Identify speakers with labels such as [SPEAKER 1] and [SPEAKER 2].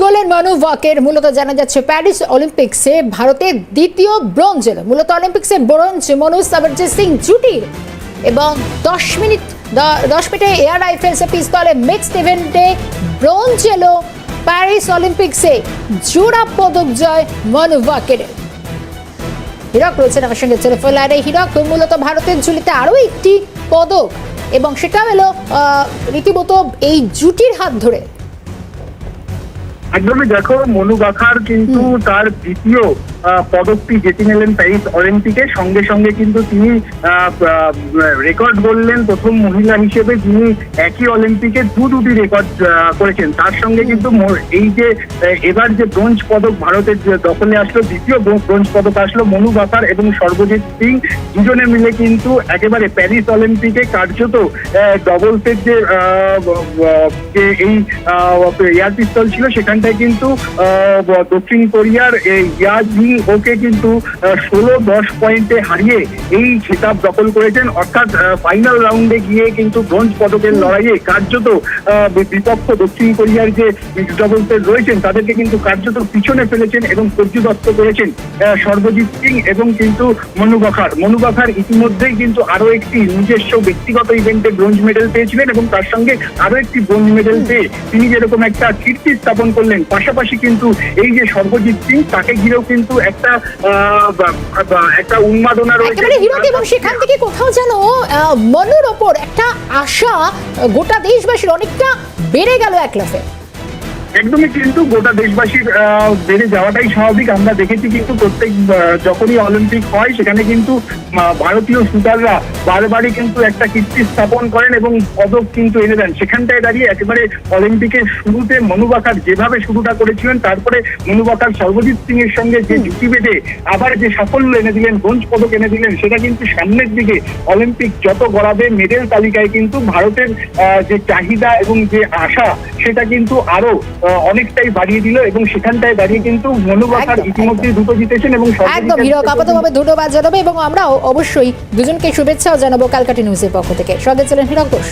[SPEAKER 1] গোলের মানু ওয়াকের মূলত জানা যাচ্ছে প্যারিস অলিম্পিক্সে ভারতের দ্বিতীয় ব্রোঞ্জ এলো। মূলত অলিম্পিক্সে ব্রোঞ্জ মনু সাবরজিৎ সিং জুটির এবং দশ মিনিট দশ মিনিটে এয়ার রাইফেলসে পিস্তলে মিক্সড ইভেন্টে ব্রোঞ্জ এলো প্যারিস অলিম্পিক্সে। জোড়া পদক জয় মনু ওয়াকের। হীরক রয়েছেন আমার সঙ্গে টেলিফোন লাইনে। হীরক মূলত ভারতের ঝুলিতে আরও একটি পদক এবং সেটা হলো আহ, রীতিমতো এই জুটির হাত ধরে।
[SPEAKER 2] একদমই দেখো মনু বাখার কিন্তু তার দ্বিতীয় আহ, পদকটি জিতে নিলেন প্যারিস অলিম্পিকে। সঙ্গে সঙ্গে কিন্তু তিনি রেকর্ড গড়লেন প্রথম মহিলা হিসেবে যিনি একই অলিম্পিকে দু দুটি রেকর্ড করেছেন। তার সঙ্গে কিন্তু এই যে এবার যে ব্রোঞ্জ পদক ভারতের দখলে আসলো দ্বিতীয় ব্রোঞ্জ পদক আসলো মনু বাখার এবং সর্বজিৎ সিং। দুজনে মিলে কিন্তু একেবারে প্যারিস অলিম্পিকে কার্যত ডবলসের যে এই এয়ার পিস্তল ছিল সেখানটায় কিন্তু দক্ষিণ কোরিয়ার এই ইয়া জিং ওকে কিন্তু ষোলো দশ পয়েন্টে হারিয়ে এই খেতাব দখল করেছেন। অর্থাৎ ফাইনাল রাউন্ডে গিয়ে কিন্তু ব্রোঞ্জ পদকের লড়াইয়ে কার্যত বিপক্ষ দক্ষিণ কোরিয়ার যে মিক্সড ডবলসের রয়েছেন, তাদেরকে কিন্তু কার্যত পিছনে ফেলেছেন এবং পর্যদস্ত করেছেন সর্বজিৎ সিং এবং কিন্তু মনু বাখার মনু বাখার ইতিমধ্যেই কিন্তু আরও একটি নিজস্ব ব্যক্তিগত ইভেন্টে ব্রোঞ্জ মেডেল পেয়েছিলেন এবং তার সঙ্গে আরও একটি ব্রোঞ্জ মেডেল পেয়ে তিনি যেরকম একটা কীর্তি স্থাপন করলেন, পাশাপাশি কিন্তু এই যে সর্বজিৎ সিং, তাকে ঘিরেও কিন্তু একটা একটা উন্মাদনা রয়েছে।
[SPEAKER 1] এবং সেখান থেকে কোথাও যেন মনুর ওপর একটা আশা, গোটা দেশবাসীর অনেকটা বেড়ে গেল এক লাফে।
[SPEAKER 2] একদমই কিন্তু গোটা দেশবাসীর আহ, বেড়ে যাওয়াটাই স্বাভাবিক। আমরা দেখেছি কিন্তু প্রত্যেক যখনই অলিম্পিক হয় সেখানে কিন্তু ভারতীয় শুটাররা বারবারই কিন্তু একটা কীর্তি স্থাপন করেন এবং পদক কিন্তু এনে দেন। সেখানটায় দাঁড়িয়ে একেবারে অলিম্পিকের শুরুতে মনুবাকার যেভাবে শুরুটা করেছিলেন তারপরে মনুবাকার সর্বজিৎ সিং এর সঙ্গে যে জুটি বেঁধে আবার যে সাফল্য এনে দিলেন ব্রোঞ্জ পদক এনে দিলেন সেটা কিন্তু সামনের দিকে অলিম্পিক যত গড়াবে মেডেল তালিকায় কিন্তু ভারতের আহ, যে চাহিদা এবং যে আশা সেটা কিন্তু আরও অনেকটাই বাড়িয়ে দিল এবং সেখানটায় দাঁড়িয়ে কিন্তু মনুবাকার ইতিমধ্যে দুটো জিতেছেন এবং
[SPEAKER 1] একদম হিরক আপাতভাবে ধন্যবাদ জানাব এবং আমরা অবশ্যই দুজনকে শুভেচ্ছাও জানাব কালকাটি নিউজের পক্ষ থেকে। সঙ্গে ছিলেন হিরক ঘোষ।